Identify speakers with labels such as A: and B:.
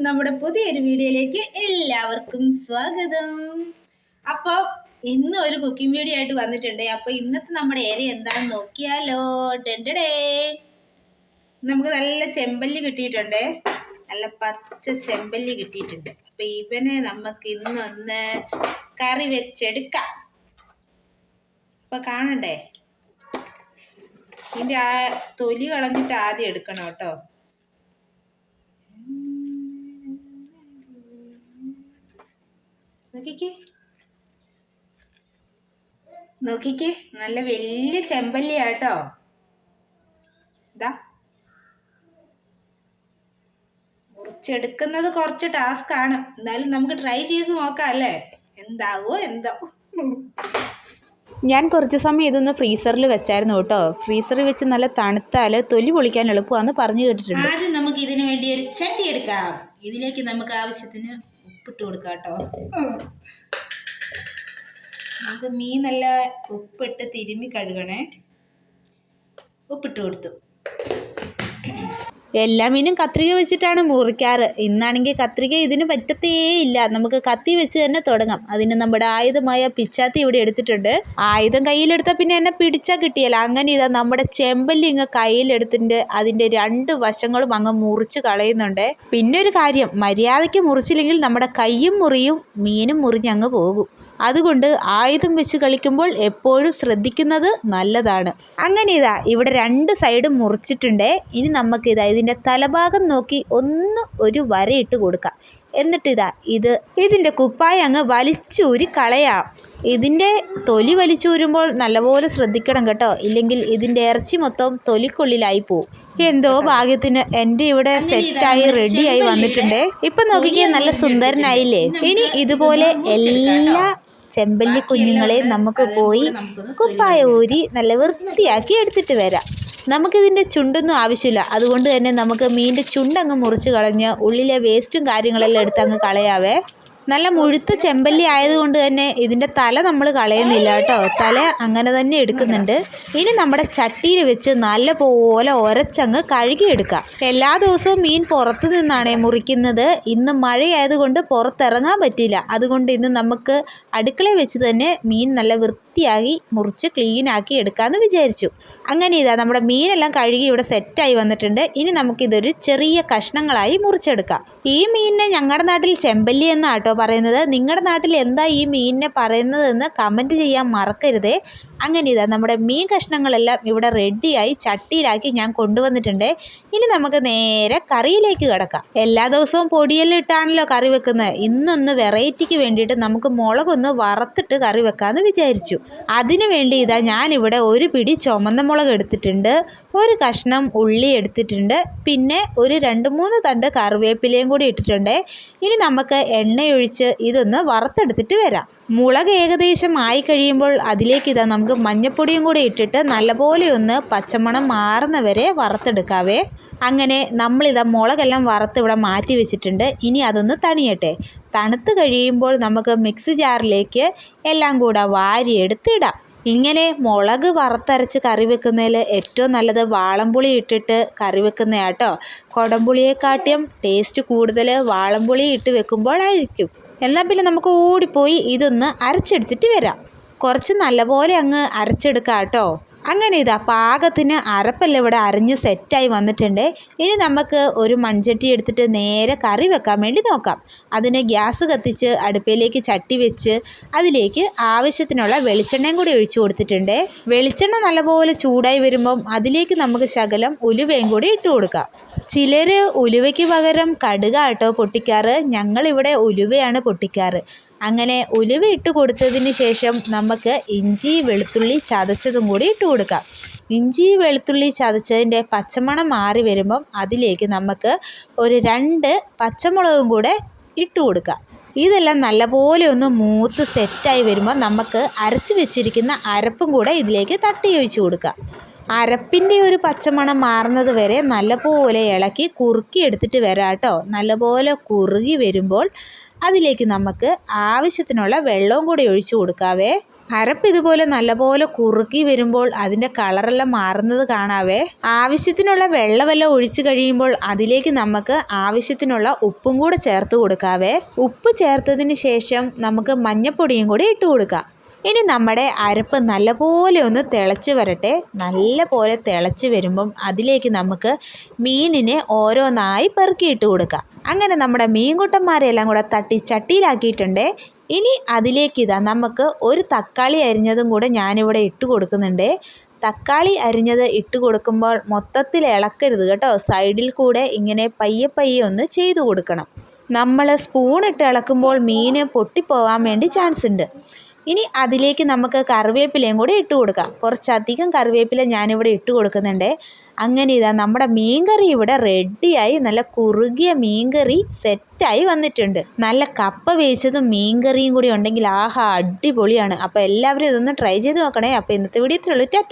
A: നമ്മുടെ പുതിയൊരു വീഡിയോയിലേക്ക് എല്ലാവർക്കും സ്വാഗതം. അപ്പോൾ ഇന്ന് ഒരു കുക്കിംഗ് വീഡിയോ ആയിട്ട് വന്നിട്ടുണ്ട്. അപ്പോൾ ഇന്നത്തെ നമ്മുടെ ഏരിയ എന്താണെന്ന് നോക്കിയാലോ? ഡെൻഡേ നമുക്ക് നല്ല ചെമ്പല്ലി കിട്ടിയിട്ടുണ്ട്. നല്ല പച്ച ചെമ്പല്ലി കിട്ടിയിട്ടുണ്ട്. അപ്പോൾ ഇവനെ നമുക്ക് ഇന്നൊന്ന് കറി വെച്ചെടുക്കാം. അപ്പോൾ കാണണ്ടേ? ഇതിന്റെ ആ തൊലി കളഞ്ഞിട്ട് ആദ്യം എടുക്കണം കേട്ടോ. നോക്കിക്കേ. നോക്കിക്കേ. നല്ല വലിയ ചെമ്പല്ലിയാട്ടോ. ഇതാ. മുറിച്ചെടുക്കുന്നത് കുറച്ച് ടാസ്ക് ആണ്. എന്നാലും നമുക്ക് ട്രൈ ചെയ്ത് നോക്കാം അല്ലേ? എന്താവോ എന്തോ.
B: ഞാൻ കുറച്ച് സമയം ഇതൊന്ന് ഫ്രീസറിൽ വെച്ചായിരുന്നു കേട്ടോ. ഫ്രീസറിൽ വെച്ച് നല്ല തണുത്താൽ തൊലി പൊളിക്കാൻ എളുപ്പമാണെന്ന് പറഞ്ഞു കേട്ടിട്ടുണ്ട്.
A: ആദ്യം നമുക്ക് ഇതിനു വേണ്ടി ഒരു ചട്ടി എടുക്കാം. ഇതിലേക്ക് നമുക്ക് ആവശ്യത്തിന് ഉപ്പിട്ട് കൊടുക്കാം കേട്ടോ നമുക്ക് മീൻ നല്ല ഉപ്പിട്ട് തിരുമ്മി കഴുകണേ. ഉപ്പിട്ട് കൊടുത്തു.
B: എല്ലാ മീനും കത്രിക വെച്ചിട്ടാണ് മുറിക്കാറ്. ഇന്നാണെങ്കിൽ കത്രിക ഇതിന് പറ്റത്തേ ഇല്ല നമുക്ക് കത്തി വെച്ച് തന്നെ തുടങ്ങാം. അതിന് നമ്മുടെ ആയുധമായ പിച്ചാത്തി ഇവിടെ എടുത്തിട്ടുണ്ട്. ആയുധം കയ്യിലെടുത്താൽ പിന്നെ എന്നെ പിടിച്ചാൽ കിട്ടിയല്ല. അങ്ങനെ ഇതാ നമ്മുടെ ചെമ്പല്ലി ഇങ്ങ് കയ്യിലെടുത്തിട്ട് അതിന്റെ രണ്ട് വശങ്ങളും അങ്ങ് മുറിച്ച് കളയുന്നുണ്ട്. പിന്നെ ഒരു കാര്യം മര്യാദയ്ക്ക് മുറിച്ചില്ലെങ്കിൽ നമ്മുടെ കൈയും മുറിയും മീനും മുറിഞ്ഞങ്ങ് പോകും. അതുകൊണ്ട് ആയുധം വെച്ച് കളിക്കുമ്പോൾ എപ്പോഴും ശ്രദ്ധിക്കുന്നത് നല്ലതാണ്. അങ്ങനെ ഇതാ ഇവിടെ രണ്ട് സൈഡും മുറിച്ചിട്ടുണ്ട്. ഇനി നമുക്ക് ഇതാ ഇതിന്റെ തലഭാഗം നോക്കി ഒന്ന് ഒരു വരയിട്ട് കൊടുക്കാം. എന്നിട്ടിതാ ഇത് ഇതിന്റെ കുപ്പായ അങ്ങ് വലിച്ചൂരി കളയാം. ഇതിന്റെ തൊലി വലിച്ചൂരുമ്പോൾ നല്ലപോലെ ശ്രദ്ധിക്കണം കേട്ടോ. ഇല്ലെങ്കിൽ ഇതിന്റെ ഇറച്ചി മൊത്തം തൊലിക്കുള്ളിലായി പോവും. എന്തോ ഭാഗ്യത്തിന് എന്റെ ഇവിടെ സെറ്റായി റെഡിയായി വന്നിട്ടുണ്ട്. ഇപ്പം നോക്കിക്കേ നല്ല സുന്ദരനായില്ലേ? ഇനി ഇതുപോലെ എല്ലാ ചെമ്പല്ലി കുഞ്ഞുങ്ങളെ നമുക്ക് പോയി കുപ്പായ ഊരി നല്ല വൃത്തിയാക്കി എടുത്തിട്ട് വരാം. നമുക്കിതിന്റെ ചുണ്ടൊന്നും ആവശ്യമില്ല. അതുകൊണ്ട് തന്നെ നമുക്ക് മീനിന്റെ ചുണ്ടങ്ങ് മുറിച്ച് കളഞ്ഞ് ഉള്ളിലെ വേസ്റ്റും കാര്യങ്ങളെല്ലാം എടുത്ത് അങ്ങ് കളയാവേ. നല്ല മുഴുത്ത ചെമ്പല്ലി ആയതുകൊണ്ട് തന്നെ ഇതിന്റെ തല നമ്മൾ കളയുന്നില്ല കേട്ടോ. തല അങ്ങനെ തന്നെ എടുക്കുന്നുണ്ട്. ഇനി നമ്മുടെ ചട്ടിയിൽ വെച്ച് നല്ല പോലെ ഒരച്ചങ്ങ് കഴുകിയെടുക്കാം എല്ലാ ദിവസവും മീൻ പുറത്ത് നിന്നാണ് മുറിക്കുന്നത്. ഇന്ന് മഴയായതുകൊണ്ട് പുറത്തിറങ്ങാൻ പറ്റില്ല അതുകൊണ്ട് ഇന്ന് നമുക്ക് അടുക്കളയിൽ വെച്ച് തന്നെ മീൻ നല്ല വൃത്തിയാക്കി മുറിച്ച് ക്ലീനാക്കി എടുക്കാമെന്ന് വിചാരിച്ചു. അങ്ങനെ ഇതാ നമ്മുടെ മീനെല്ലാം കഴുകി ഇവിടെ സെറ്റായി വന്നിട്ടുണ്ട്. ഇനി നമുക്കിതൊരു ചെറിയ കഷ്ണങ്ങളായി മുറിച്ചെടുക്കാം. ഈ മീനിനെ ഞങ്ങളുടെ നാട്ടിൽ ചെമ്പല്ലി എന്നാട്ടോ പറയുന്നത്. നിങ്ങളുടെ നാട്ടിൽ എന്താ ഈ മീനിനെ പറയുന്നതെന്ന് കമന്റ് ചെയ്യാൻ മറക്കരുതേ. അങ്ങനെ ഇതാ നമ്മുടെ മീൻ കഷ്ണങ്ങളെല്ലാം ഇവിടെ റെഡിയായി ചട്ടിയിലാക്കി ഞാൻ കൊണ്ടുവന്നിട്ടുണ്ട്. ഇനി നമുക്ക് നേരെ കറിയിലേക്ക് കിടക്കാം. എല്ലാ ദിവസവും പൊടിയെല്ലാം ഇട്ടാണല്ലോ കറി വെക്കുന്നത്. ഇന്നൊന്ന് വെറൈറ്റിക്ക് വേണ്ടിയിട്ട് നമുക്ക് മുളകൊന്ന് വറുത്തിട്ട് കറി വെക്കാമെന്ന് വിചാരിച്ചു. അതിനു വേണ്ടി ഇതാ ഞാനിവിടെ ഒരു പിടി ചുമന്ന മുളക് എടുത്തിട്ടുണ്ട്. ഒരു കഷ്ണം ഉള്ളി എടുത്തിട്ടുണ്ട്. പിന്നെ ഒരു രണ്ട് മൂന്ന് തണ്ട് കറിവേപ്പിലയും കൂടി ഇട്ടിട്ടുണ്ട്. ഇനി നമുക്ക് എണ്ണയൊഴിച്ച് ഇതൊന്ന് വറുത്തെടുത്തിട്ട് വരാം. മുളക് ഏകദേശം ആയി കഴിയുമ്പോൾ അതിലേക്ക് ഇതാ നമുക്ക് മഞ്ഞപ്പൊടിയും കൂടി ഇട്ടിട്ട് നല്ലപോലെ ഒന്ന് പച്ചമണം മാറുന്നവരെ വറുത്തെടുക്കാവേ. അങ്ങനെ നമ്മളിതാ മുളകെല്ലാം വറുത്ത് ഇവിടെ മാറ്റി വെച്ചിട്ടുണ്ട്. ഇനി അതൊന്ന് തണിയട്ടെ. തണുത്ത് കഴിയുമ്പോൾ നമുക്ക് മിക്സി ജാറിലേക്ക് എല്ലാം കൂടെ വാരിയെടുത്തിടാം. ഇങ്ങനെ മുളക് വറുത്തരച്ച് കറി വെക്കുന്നതിൽ ഏറ്റവും നല്ലത് വാളംപുളി ഇട്ടിട്ട് കറി വെക്കുന്നതാട്ടോ കുടംപുളിയെക്കാട്ടിയും ടേസ്റ്റ് കൂടുതൽ വാളംപുളി ഇട്ട് വെക്കുമ്പോഴായിരിക്കും. എന്നാൽ പിന്നെ നമുക്ക് ഓടിപ്പോയി ഇതൊന്ന് അരച്ചെടുത്തിട്ട് വരാം. കുറച്ച് നല്ലപോലെ അങ്ങ് അരച്ചെടുക്കാം കേട്ടോ അങ്ങനെ ഇതാ പാകത്തിന് അരപ്പെല്ലാം ഇവിടെ അരഞ്ഞ് സെറ്റായി വന്നിട്ടുണ്ട്. ഇനി നമുക്ക് ഒരു മൺചട്ടി എടുത്തിട്ട് നേരെ കറി വെക്കാൻ വേണ്ടി നോക്കാം. അതിന് ഗ്യാസ് കത്തിച്ച് അടുപ്പിലേക്ക് ചട്ടി വെച്ച് അതിലേക്ക് ആവശ്യത്തിനുള്ള വെളിച്ചെണ്ണയും കൂടി ഒഴിച്ചു കൊടുത്തിട്ടുണ്ട്. വെളിച്ചെണ്ണ നല്ലപോലെ ചൂടായി വരുമ്പം അതിലേക്ക് നമുക്ക് ശകലം ഉലുവയും കൂടി ഇട്ട് കൊടുക്കാം. ചിലർ ഉലുവയ്ക്ക് പകരം കടുകാട്ടോ പൊട്ടിക്കാറ്. ഞങ്ങളിവിടെ ഉലുവയാണ് പൊട്ടിക്കാറ്. അങ്ങനെ ഉലുവ ഇട്ട് കൊടുത്തതിന് ശേഷം നമുക്ക് ഇഞ്ചി വെളുത്തുള്ളി ചതച്ചതും കൂടി ഇട്ട് കൊടുക്കാം. ഇഞ്ചി വെളുത്തുള്ളി ചതച്ചതിന്റെ പച്ചമണം മാറി വരുമ്പം അതിലേക്ക് നമുക്ക് ഒരു രണ്ട് പച്ചമുളകും കൂടെ ഇട്ട് കൊടുക്കാം. ഇതെല്ലാം നല്ലപോലെ ഒന്ന് മൂത്ത് സെറ്റായി വരുമ്പോൾ നമുക്ക് അരച്ച് വെച്ചിരിക്കുന്ന അരപ്പും കൂടെ ഇതിലേക്ക് തട്ടി ഒഴിച്ച് കൊടുക്കാം. അരപ്പിന്റെ ഒരു പച്ചമണം മാറുന്നത് വരെ നല്ലപോലെ ഇളക്കി കുറുക്കി എടുത്തിട്ട് വരാം കേട്ടോ. നല്ലപോലെ കുറുകി വരുമ്പോൾ അതിലേക്ക് നമുക്ക് ആവശ്യത്തിനുള്ള വെള്ളവും കൂടി ഒഴിച്ചു കൊടുക്കാവേ. അരപ്പ് ഇതുപോലെ നല്ലപോലെ കുറുക്കി വരുമ്പോൾ അതിന്റെ കളറെല്ലാം മാറുന്നത് കാണാവേ. ആവശ്യത്തിനുള്ള വെള്ളമെല്ലാം ഒഴിച്ചു കഴിയുമ്പോൾ അതിലേക്ക് നമുക്ക് ആവശ്യത്തിനുള്ള ഉപ്പും കൂടെ ചേർത്ത് കൊടുക്കാവേ. ഉപ്പ് ചേർത്തതിന് ശേഷം നമുക്ക് മഞ്ഞപ്പൊടിയും കൂടി ഇട്ട് കൊടുക്കാം. ഇനി നമ്മുടെ അരപ്പ് നല്ലപോലെ ഒന്ന് തിളച്ച് വരട്ടെ. നല്ലപോലെ തിളച്ച് വരുമ്പം അതിലേക്ക് നമുക്ക് മീനിനെ ഓരോന്നായി പെറുക്കിയിട്ട് കൊടുക്കാം. അങ്ങനെ നമ്മുടെ മീൻകുട്ടന്മാരെല്ലാം കൂടെ തട്ടി ചട്ടിയിലാക്കിയിട്ടുണ്ട്. ഇനി അതിലേക്ക് ഇതാ നമുക്ക് ഒരു തക്കാളി അരിഞ്ഞതും കൂടെ ഞാനിവിടെ ഇട്ട് കൊടുക്കുന്നുണ്ട്. തക്കാളി അരിഞ്ഞത് ഇട്ട് കൊടുക്കുമ്പോൾ മൊത്തത്തിൽ ഇളക്കരുത് കേട്ടോ. സൈഡിൽ കൂടെ ഇങ്ങനെ പയ്യെ പയ്യെ ഒന്ന് ചെയ്തു കൊടുക്കണം. നമ്മൾ സ്പൂണിട്ട് ഇളക്കുമ്പോൾ മീൻ പൊട്ടിപ്പോവാൻ വേണ്ടി ചാൻസ് ഉണ്ട്. ഇനി അതിലേക്ക് നമുക്ക് കറിവേപ്പിലയും കൂടി ഇട്ട് കൊടുക്കാം. കുറച്ചധികം കറിവേപ്പില ഞാനിവിടെ ഇട്ട് കൊടുക്കുന്നുണ്ട്. അങ്ങനെ ഇതാ നമ്മുടെ മീൻകറി ഇവിടെ റെഡിയായി നല്ല കുറുകിയ മീൻകറി സെറ്റായി വന്നിട്ടുണ്ട്. നല്ല കപ്പ വേവിച്ചതും മീൻകറിയും കൂടി ഉണ്ടെങ്കിൽ ആഹാ അടിപൊളിയാണ്. അപ്പോൾ എല്ലാവരും ഇതൊന്ന് ട്രൈ ചെയ്ത് നോക്കണേ. അപ്പോൾ ഇന്നത്തെ വീഡിയോ ഇത്രയുള്ളൂ ടാറ്റ.